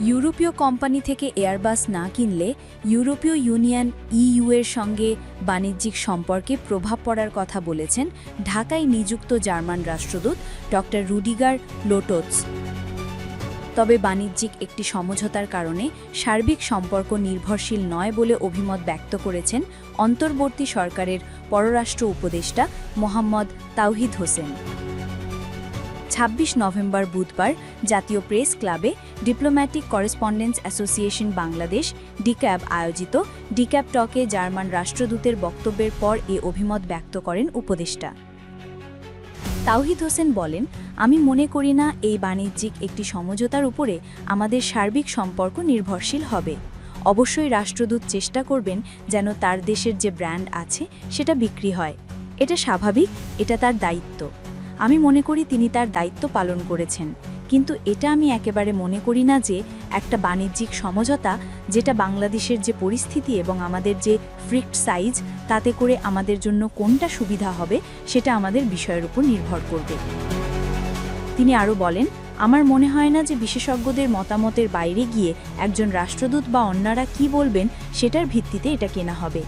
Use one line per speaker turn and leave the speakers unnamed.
ইউরোপীয় কোম্পানি থেকে এয়ারবাস না কিনলে ইউরোপীয় ইউনিয়ন ইইউ এর সঙ্গে বাণিজ্যিক সম্পর্কে প্রভাব পড়ার কথা বলেছেন ঢাকায় নিযুক্ত জার্মান রাষ্ট্রদূত ড. Rudiger Lotz. তবে বাণিজ্যিক একটি সমঝোতার কারণে সার্বিক সম্পর্ক নির্ভরশীল নয় বলে অভিমত ব্যক্ত করেছেন অন্তর্বর্তী সরকারের পররাষ্ট্র উপদেষ্টা মোহাম্মদ তাওহিদ হোসেন। ছাব্বিশ নভেম্বর বুধবার জাতীয় প্রেস ক্লাবে diplomatic correspondence association Bangladesh DCAB আয়োজিত ডিক্যাব টকে জার্মান রাষ্ট্রদূতের বক্তব্যের পর এ অভিমত ব্যক্ত করেন উপদেষ্টা। তাওহিদ হোসেন বলেন, আমি মনে করি না এই বাণিজ্যিক একটি সমঝোতার উপরে আমাদের সার্বিক সম্পর্ক নির্ভরশীল হবে। অবশ্যই রাষ্ট্রদূত চেষ্টা করবেন যেন তার দেশের যে ব্র্যান্ড আছে সেটা বিক্রি হয়। এটা স্বাভাবিক, এটা তার দায়িত্ব। আমি মনে করি তিনি তার দায়িত্ব পালন করেছেন। কিন্তু এটা আমি একেবারে মনে করি না যে একটা বাণিজ্যিক সমঝোতা, যেটা বাংলাদেশের যে পরিস্থিতি এবং আমাদের যে ফ্রিক্ট সাইজ, তাতে করে আমাদের জন্য কোনটা সুবিধা হবে, সেটা আমাদের বিষয়ের উপর নির্ভর করবে। তিনি আরও বলেন, আমার মনে হয় না যে বিশেষজ্ঞদের মতামতের বাইরে গিয়ে একজন রাষ্ট্রদূত বা অন্যরা কি বলবেন, সেটার ভিত্তিতে এটা কেনা হবে।